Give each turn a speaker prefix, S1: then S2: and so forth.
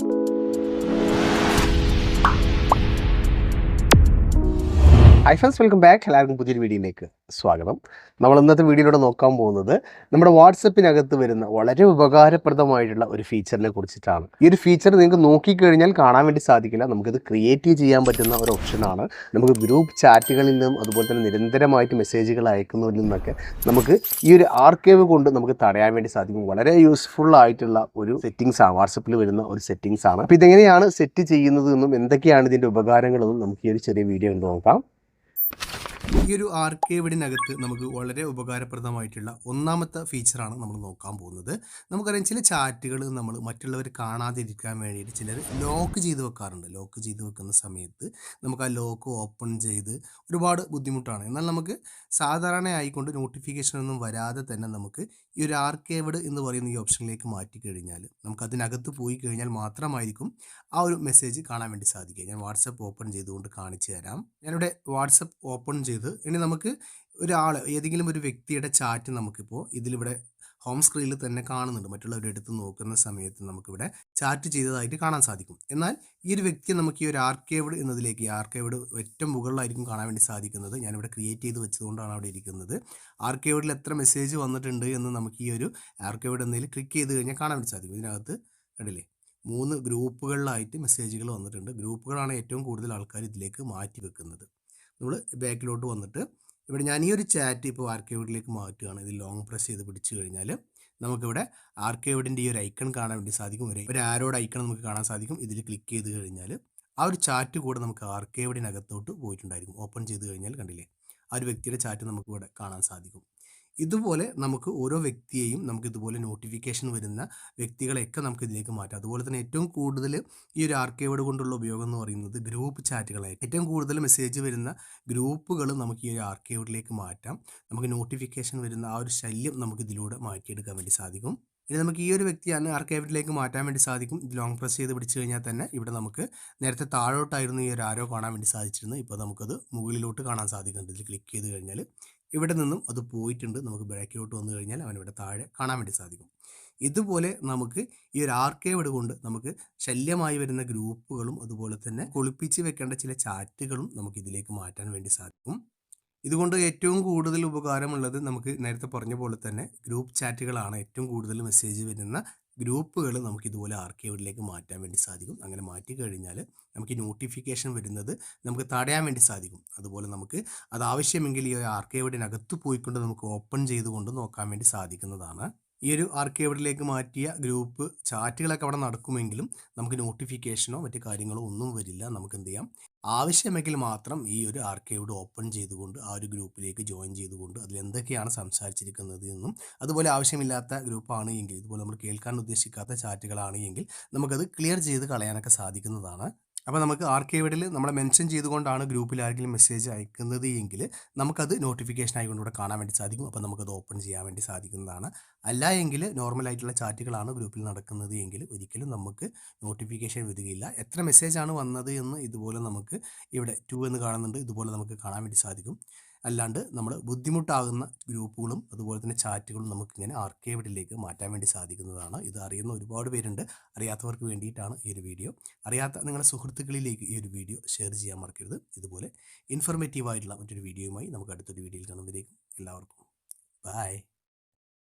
S1: you hi friends welcome back. എല്ലാവർക്കും പുതിയൊരു വീഡിയോയിലേക്ക് സ്വാഗതം. നമ്മൾ ഇന്നത്തെ വീഡിയോയിലൂടെ നോക്കാൻ പോകുന്നത് നമ്മുടെ വാട്സപ്പിനകത്ത് വരുന്ന വളരെ ഉപകാരപ്രദമായിട്ടുള്ള ഒരു ഫീച്ചറിനെ കുറിച്ചിട്ടാണ്. ഈ ഒരു ഫീച്ചർ നിങ്ങൾക്ക് നോക്കിക്കഴിഞ്ഞാൽ കാണാൻ വേണ്ടി സാധിക്കില്ല. നമുക്കിത് ക്രിയേറ്റ് ചെയ്യാൻ പറ്റുന്ന ഒരു ഓപ്ഷനാണ് നമുക്ക് ഗ്രൂപ്പ് ചാറ്റുകളിൽ നിന്നും അതുപോലെ തന്നെ നിരന്തരമായിട്ട് മെസ്സേജുകൾ അയക്കുന്നതിൽ നിന്നൊക്കെ നമുക്ക് ഈ ഒരു ആർക്കൈവ് കൊണ്ട് നമുക്ക് തടയാൻ വേണ്ടി സാധിക്കും. വളരെ യൂസ്ഫുൾ ആയിട്ടുള്ള ഒരു സെറ്റിങ്സ് ആണ്. വാട്സപ്പിൽ വരുന്ന ഒരു സെറ്റിങ്സ് ആണ്. അപ്പോൾ ഇതെങ്ങനെയാണ് സെറ്റ് ചെയ്യുന്നത് എന്നും എന്തൊക്കെയാണ് ഇതിന്റെ ഉപകാരങ്ങളെന്നും നമുക്ക് ഈ ഒരു ചെറിയ വീഡിയോ കണ്ട് നോക്കാം.
S2: ഈ ഒരു ആർക്കേവിഡിനകത്ത് നമുക്ക് വളരെ ഉപകാരപ്രദമായിട്ടുള്ള ഒന്നാമത്തെ ഫീച്ചറാണ് നമ്മൾ നോക്കാൻ പോകുന്നത്. നമുക്കറിയാം ചില ചാറ്റുകൾ നമ്മൾ മറ്റുള്ളവർ കാണാതിരിക്കാൻ വേണ്ടിയിട്ട് ചിലർ ലോക്ക് ചെയ്ത് വെക്കാറുണ്ട്. ലോക്ക് ചെയ്ത് വെക്കുന്ന സമയത്ത് നമുക്ക് ആ ലോക്ക് ഓപ്പൺ ചെയ്ത് ഒരുപാട് ബുദ്ധിമുട്ടാണ്. എന്നാൽ നമുക്ക് സാധാരണ ആയിക്കൊണ്ട് നോട്ടിഫിക്കേഷൻ ഒന്നും വരാതെ തന്നെ നമുക്ക് ഈ ഒരു ആർ ആർക്കേവിഡ് എന്ന് പറയുന്ന ഈ ഓപ്ഷനിലേക്ക് മാറ്റി കഴിഞ്ഞാൽ നമുക്ക് അതിനകത്ത് പോയി കഴിഞ്ഞാൽ മാത്രമായിരിക്കും ആ ഒരു മെസ്സേജ് കാണാൻ വേണ്ടി സാധിക്കുക. ഞാൻ വാട്സപ്പ് ഓപ്പൺ ചെയ്തുകൊണ്ട് കാണിച്ചു തരാം. ഞാനിവിടെ വാട്സപ്പ് ഓപ്പൺ ചെയ്ത് ഇനി നമുക്ക് ഒരാൾ ഏതെങ്കിലും ഒരു വ്യക്തിയുടെ ചാറ്റ് നമുക്കിപ്പോൾ ഇതിലിവിടെ ഹോം സ്ക്രീനിൽ തന്നെ കാണുന്നുണ്ട്. മറ്റുള്ളവരുടെ അടുത്ത് നോക്കുന്ന സമയത്ത് നമുക്കിവിടെ ചാറ്റ് ചെയ്തതായിട്ട് കാണാൻ സാധിക്കും. എന്നാൽ ഈ ഒരു വ്യക്തിയെ നമുക്ക് ഈ ഒരു ആർക്കേവ്ഡ് എന്നതിലേക്ക് ആർക്കേവ്ഡ് ഏറ്റവും മുകളിലായിരിക്കും കാണാൻ വേണ്ടി സാധിക്കുന്നത്. ഞാനിവിടെ ക്രിയേറ്റ് ചെയ്ത് വെച്ചതുകൊണ്ടാണ് അവിടെ ഇരിക്കുന്നത്. ആർക്കേവ്ഡിൽ എത്ര മെസ്സേജ് വന്നിട്ടുണ്ട് എന്ന് നമുക്ക് ഈ ഒരു ആർക്കേവ്ഡ് എന്നതിൽ ക്ലിക്ക് ചെയ്ത് കഴിഞ്ഞാൽ കാണാൻ വേണ്ടി സാധിക്കും. ഇതിനകത്ത് കണ്ടില്ലേ? മൂന്ന് ഗ്രൂപ്പുകളിലായിട്ട് മെസ്സേജുകൾ വന്നിട്ടുണ്ട്. ഗ്രൂപ്പുകളാണ് ഏറ്റവും കൂടുതൽ ആൾക്കാർ ഇതിലേക്ക് മാറ്റി വെക്കുന്നത് നമ്മൾ ബാക്കിലോട്ട് വന്നിട്ട് ഇവിടെ ഞാൻ ഈ ഒരു ചാറ്റ് ഇപ്പോൾ ആർക്കേവിഡിലേക്ക് മാറ്റുകയാണ്. ഇത് ലോങ് പ്രസ് ചെയ്ത് പിടിച്ചു കഴിഞ്ഞാൽ നമുക്കിവിടെ ആർക്കേവിഡിന്റെ ഈ ഒരു ഐക്കൺ കാണാൻ വേണ്ടി സാധിക്കും. ഒരു ഒരു ആരോട് ഐക്കൺ നമുക്ക് കാണാൻ സാധിക്കും. ഇതിൽ ക്ലിക്ക് ചെയ്ത് കഴിഞ്ഞാൽ ആ ഒരു ചാറ്റ് കൂടെ നമുക്ക് ആർക്കേവിഡിനകത്തോട്ട് പോയിട്ടുണ്ടായിരിക്കും. ഓപ്പൺ ചെയ്ത് കഴിഞ്ഞാൽ കണ്ടില്ലേ? ആ ഒരു വ്യക്തിയുടെ ചാറ്റ് നമുക്ക് ഇവിടെ കാണാൻ സാധിക്കും. ഇതുപോലെ നമുക്ക് ഓരോ വ്യക്തിയെയും നമുക്ക് ഇതുപോലെ നോട്ടിഫിക്കേഷൻ വരുന്ന വ്യക്തികളെയൊക്കെ നമുക്ക് ഇതിലേക്ക് മാറ്റാം. അതുപോലെ തന്നെ ഏറ്റവും കൂടുതൽ ഈ ഒരു ആർക്കേവേഡ് കൊണ്ടുള്ള ഉപയോഗം എന്ന് പറയുന്നത് ഗ്രൂപ്പ് ചാറ്റുകളായി ഏറ്റവും കൂടുതൽ മെസ്സേജ് വരുന്ന ഗ്രൂപ്പുകൾ നമുക്ക് ഈ ഒരു ആർക്കേവേഡിലേക്ക് മാറ്റാം. നമുക്ക് നോട്ടിഫിക്കേഷൻ വരുന്ന ആ ഒരു ശല്യം നമുക്ക് ഇതിലൂടെ മാറ്റിയെടുക്കാൻ വേണ്ടി സാധിക്കും. ഇനി നമുക്ക് ഈ ഒരു വ്യക്തിയാണ് ആർക്കേവിഡിലേക്ക് മാറ്റാൻ വേണ്ടി സാധിക്കും. ലോങ് പ്രസ് ചെയ്ത് പിടിച്ചു കഴിഞ്ഞാൽ തന്നെ ഇവിടെ നമുക്ക് നേരത്തെ താഴോട്ടായിരുന്നു ഈ ഒരു ആരോ കാണാൻ വേണ്ടി സാധിച്ചിരുന്നു ഇപ്പോൾ നമുക്കത് മുകളിലോട്ട് കാണാൻ സാധിക്കുന്നുണ്ട്. ഇതിൽ ക്ലിക്ക് ചെയ്ത് കഴിഞ്ഞാൽ ഇവിടെ നിന്നും അത് പോയിട്ടുണ്ട്. നമുക്ക് ബാക്കിലോട്ട് വന്നു കഴിഞ്ഞാൽ അവൻ ഇവിടെ താഴെ കാണാൻ വേണ്ടി സാധിക്കും. ഇതുപോലെ നമുക്ക് ഈ ഒരു ആർക്കേവ് കൊണ്ട് നമുക്ക് ശല്യമായി വരുന്ന ഗ്രൂപ്പുകളും അതുപോലെ തന്നെ കൊളിപ്പിച്ച് വെക്കേണ്ട ചില ചാറ്റുകളും നമുക്ക് ഇതിലേക്ക് മാറ്റാൻ വേണ്ടി സാധിക്കും. ഇതുകൊണ്ട് ഏറ്റവും കൂടുതൽ ഉപകാരമുള്ളത് നമുക്ക് നേരത്തെ പറഞ്ഞ പോലെ തന്നെ ഗ്രൂപ്പ് ചാറ്റുകളാണ് ഏറ്റവും കൂടുതൽ മെസ്സേജ് വരുന്ന ഗ്രൂപ്പുകൾ നമുക്ക് ഇതുപോലെ ആർക്കൈവിലേക്ക് മാറ്റാൻ വേണ്ടി സാധിക്കും. അങ്ങനെ മാറ്റി കഴിഞ്ഞാൽ നമുക്ക് നോട്ടിഫിക്കേഷൻ വരുന്നത് നമുക്ക് തടയാൻ വേണ്ടി സാധിക്കും. അതുപോലെ നമുക്ക് അത് ആവശ്യമെങ്കിൽ ഈ ആർക്കേവിഡിനകത്ത് പോയിക്കൊണ്ട് നമുക്ക് ഓപ്പൺ ചെയ്തുകൊണ്ട് നോക്കാൻ വേണ്ടി സാധിക്കുന്നതാണ്. ഈ ഒരു ആർക്കേവിഡിലേക്ക് മാറ്റിയ ഗ്രൂപ്പ് ചാറ്റുകളൊക്കെ അവിടെ നടക്കുമെങ്കിലും നമുക്ക് നോട്ടിഫിക്കേഷനോ മറ്റു കാര്യങ്ങളോ ഒന്നും വരില്ല. നമുക്ക് എന്ത് ചെയ്യാം? ആവശ്യമെങ്കിൽ മാത്രം ഈ ഒരു ആർക്കേവിഡ് ഓപ്പൺ ചെയ്തുകൊണ്ട് ആ ഒരു ഗ്രൂപ്പിലേക്ക് ജോയിൻ ചെയ്തുകൊണ്ട് അതിൽ എന്തൊക്കെയാണ് സംസാരിച്ചിരിക്കുന്നത് എന്നും അതുപോലെ ആവശ്യമില്ലാത്ത ഗ്രൂപ്പാണ് എങ്കിൽ ഇതുപോലെ നമ്മൾ കേൾക്കാൻ ഉദ്ദേശിക്കാത്ത ചാറ്റുകളാണ് എങ്കിൽ നമുക്കത് ക്ലിയർ ചെയ്ത് കളയാനൊക്കെ സാധിക്കുന്നതാണ് അപ്പോൾ നമുക്ക് ആർക്കേവിഡിൽ നമ്മളെ മെൻഷൻ ചെയ്തുകൊണ്ടാണ് ഗ്രൂപ്പിൽ ആരെങ്കിലും മെസ്സേജ് അയക്കുന്നത് എങ്കിൽ നമുക്കത് നോട്ടിഫിക്കേഷൻ ആയിക്കൊണ്ട് ഇവിടെ കാണാൻ വേണ്ടി സാധിക്കും. അപ്പോൾ നമുക്കത് ഓപ്പൺ ചെയ്യാൻ വേണ്ടി സാധിക്കുന്നതാണ്. അല്ല എങ്കിൽ നോർമലായിട്ടുള്ള ചാറ്റുകളാണ് ഗ്രൂപ്പിൽ നടക്കുന്നത് എങ്കിൽ ഒരിക്കലും നമുക്ക് നോട്ടിഫിക്കേഷൻ വരികയില്ല. എത്ര മെസ്സേജാണ് വന്നത് എന്ന് ഇതുപോലെ നമുക്ക് ഇവിടെ ടു എന്ന് കാണുന്നുണ്ട്. ഇതുപോലെ നമുക്ക് കാണാൻ വേണ്ടി സാധിക്കും. അല്ലാണ്ട് നമ്മൾ ബുദ്ധിമുട്ടാകുന്ന ഗ്രൂപ്പുകളും അതുപോലെ തന്നെ ചാറ്റുകളും നമുക്കിങ്ങനെ ആർക്കേവിഡിലേക്ക് മാറ്റാൻ വേണ്ടി സാധിക്കുന്നതാണ്. ഇത് അറിയുന്ന ഒരുപാട് പേരുണ്ട്. അറിയാത്തവർക്ക് വേണ്ടിയിട്ടാണ് ഈ ഒരു വീഡിയോ. അറിയാത്ത നിങ്ങളുടെ സുഹൃത്തുക്കളിലേക്ക് ഈ ഒരു വീഡിയോ ഷെയർ ചെയ്യാൻ മറക്കരുത്. ഇതുപോലെ ഇൻഫർമേറ്റീവ് ആയിട്ടുള്ള മറ്റൊരു വീഡിയോയുമായി നമുക്ക് അടുത്തൊരു വീഡിയോയിൽ കാണുമ്പോഴേക്കും എല്ലാവർക്കും. ബായ്